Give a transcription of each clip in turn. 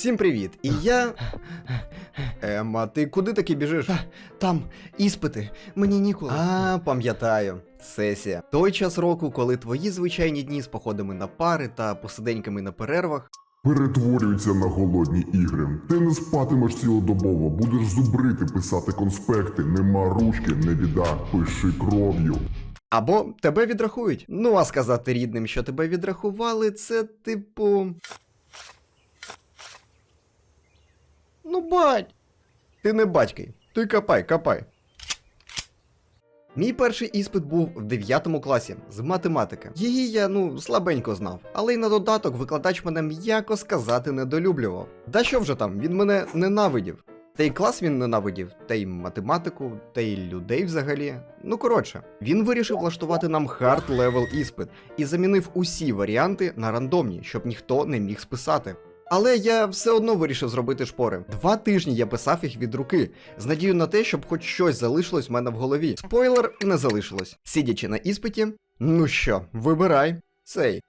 Всім привіт! І я. Ем, а ти куди таки біжиш? Там іспити, мені ніколи. А, пам'ятаю. Сесія. Той час року, коли твої звичайні дні з походами на пари та посиденьками на перервах. перетворюються на голодні ігри. Ти не спатимеш цілодобово, будеш зубрити, писати конспекти, нема ручки, не біда, пиши кров'ю. Або тебе відрахують. Ну а сказати рідним, що тебе відрахували, це типу. Ну, бать. Ти не батький. Ти копай, копай. Мій перший іспит був в 9 класі з математики. Її я ну слабенько знав, але й на додаток викладач мене м'яко сказати недолюблював. Да що вже там, він мене ненавидів. Та й клас він ненавидів, та й математику, та й людей взагалі. Ну коротше, він вирішив влаштувати нам хард левел іспит і замінив усі варіанти на рандомні, щоб ніхто не міг списати. Але я все одно вирішив зробити шпори. Два тижні я писав їх від руки, з надією на те, щоб хоч щось залишилось в мене в голові. Спойлер не залишилось. Сидячи на іспиті, ну що, вибирай цей.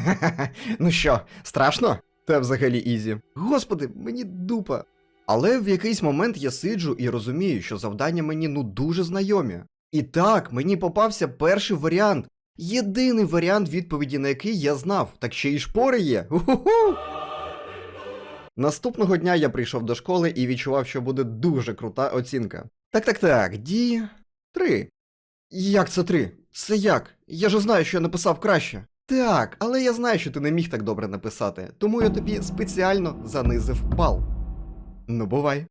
ну що, страшно? Та взагалі ізі. Господи, мені дупа. Але в якийсь момент я сиджу і розумію, що завдання мені ну дуже знайомі. І так, мені попався перший варіант. Єдиний варіант відповіді, на який я знав, так ще й шпори є. Уху! Наступного дня я прийшов до школи і відчував, що буде дуже крута оцінка. Так, так, так, ді. Три. Як це три? Це як? Я ж знаю, що я написав краще. Так, але я знаю, що ти не міг так добре написати, тому я тобі спеціально занизив бал. Ну, бувай.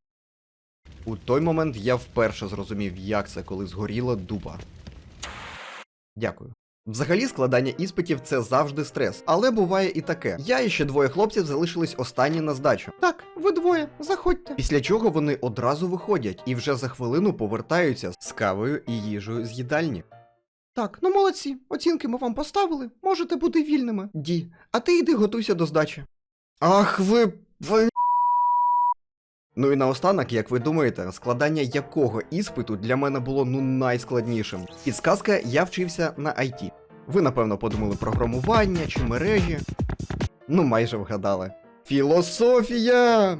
У той момент я вперше зрозумів, як це, коли згоріла дуба. Дякую. Взагалі, складання іспитів це завжди стрес, але буває і таке. Я і ще двоє хлопців залишились останні на здачу. Так, ви двоє, заходьте. Після чого вони одразу виходять і вже за хвилину повертаються з кавою і їжею з їдальні. Так, ну молодці, оцінки ми вам поставили, можете бути вільними. Ді, а ти йди готуйся до здачі. Ах, ви. ви... Ну і наостанок, як ви думаєте, складання якого іспиту для мене було ну найскладнішим? Підсказка, я вчився на IT. Ви, напевно, подумали програмування чи мережі. Ну, майже вгадали. Філософія!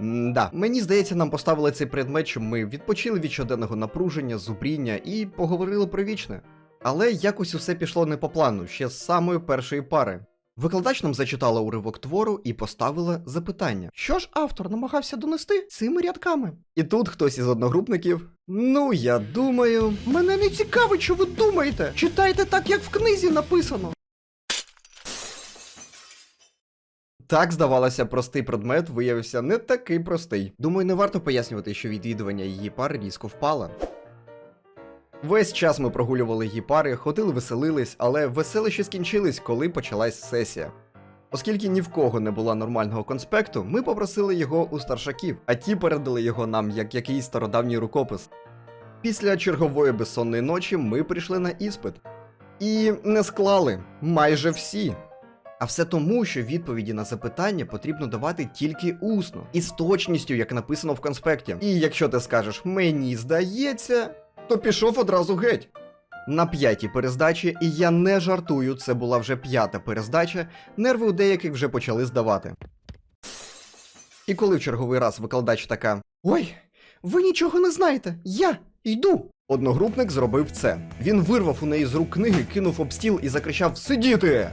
Да, мені здається, нам поставили цей предмет, щоб ми відпочили від щоденного напруження, зубріння і поговорили про вічне. Але якось усе пішло не по плану ще з самої першої пари. Викладач нам зачитала уривок твору і поставила запитання: що ж автор намагався донести цими рядками? І тут хтось із одногрупників. Ну, я думаю. Мене не цікавить, що ви думаєте. Читайте так, як в книзі написано. Так, здавалося, простий предмет виявився не такий простий. Думаю, не варто пояснювати, що відвідування її пари різко впало. Весь час ми прогулювали її пари, ходили, веселились, але веселищі скінчились, коли почалась сесія. Оскільки ні в кого не було нормального конспекту, ми попросили його у старшаків, а ті передали його нам як якийсь стародавній рукопис. Після чергової безсонної ночі ми прийшли на іспит. І не склали майже всі. А все тому, що відповіді на запитання потрібно давати тільки усно, і з точністю, як написано в конспекті. І якщо ти скажеш мені здається, то пішов одразу геть. На п'ятій перездачі, і я не жартую, це була вже п'ята перездача, нерви у деяких вже почали здавати. І коли в черговий раз викладач така: Ой, ви нічого не знаєте, я йду. Одногрупник зробив це. Він вирвав у неї з рук книги, кинув об стіл і закричав Сидіти!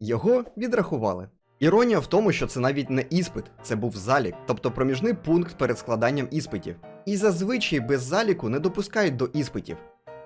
Його відрахували. Іронія в тому, що це навіть не іспит, це був залік, тобто проміжний пункт перед складанням іспитів. І зазвичай без заліку не допускають до іспитів.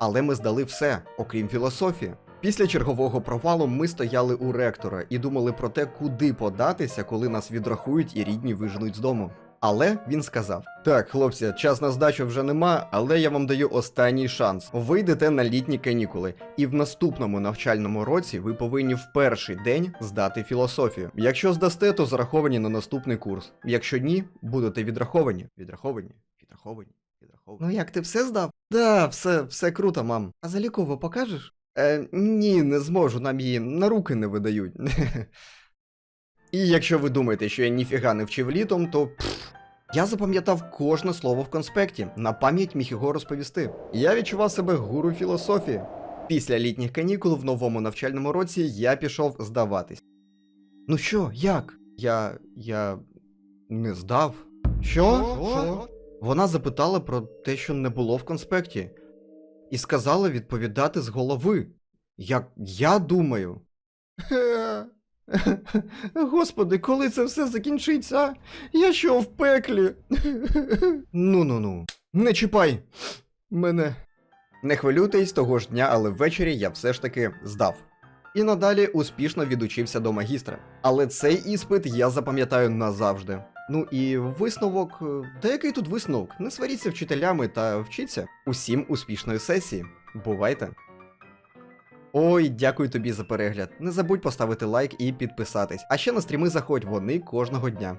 Але ми здали все, окрім філософії. Після чергового провалу ми стояли у ректора і думали про те, куди податися, коли нас відрахують і рідні виженуть з дому. Але він сказав: Так, хлопці, час на здачу вже нема, але я вам даю останній шанс. Ви йдете на літні канікули, і в наступному навчальному році ви повинні в перший день здати філософію. Якщо здасте, то зараховані на наступний курс. Якщо ні, будете відраховані. Відраховані, відраховані, відраховані. Ну як ти все здав? Да, все, все круто, мам. А заліково покажеш? Е, ні, не зможу, нам її на руки не видають. І якщо ви думаєте, що я ніфіга не вчив літом, то пф, я запам'ятав кожне слово в конспекті, на пам'ять міг його розповісти. Я відчував себе гуру філософії. Після літніх канікул в новому навчальному році я пішов здаватись. Ну що, як? Я. я. не здав. Що? Що? Вона запитала про те, що не було в конспекті, і сказала відповідати з голови. Як я думаю. Господи, коли це все закінчиться? Я що в пеклі? Ну ну ну. Не чіпай мене. Не хвилюйтесь того ж дня, але ввечері я все ж таки здав. І надалі успішно відучився до магістра. Але цей іспит я запам'ятаю назавжди. Ну і висновок. е, Та який тут висновок? Не сваріться вчителями та вчіться. Усім успішної сесії. Бувайте! Ой, дякую тобі за перегляд. Не забудь поставити лайк і підписатись. А ще на стріми заходь, вони кожного дня.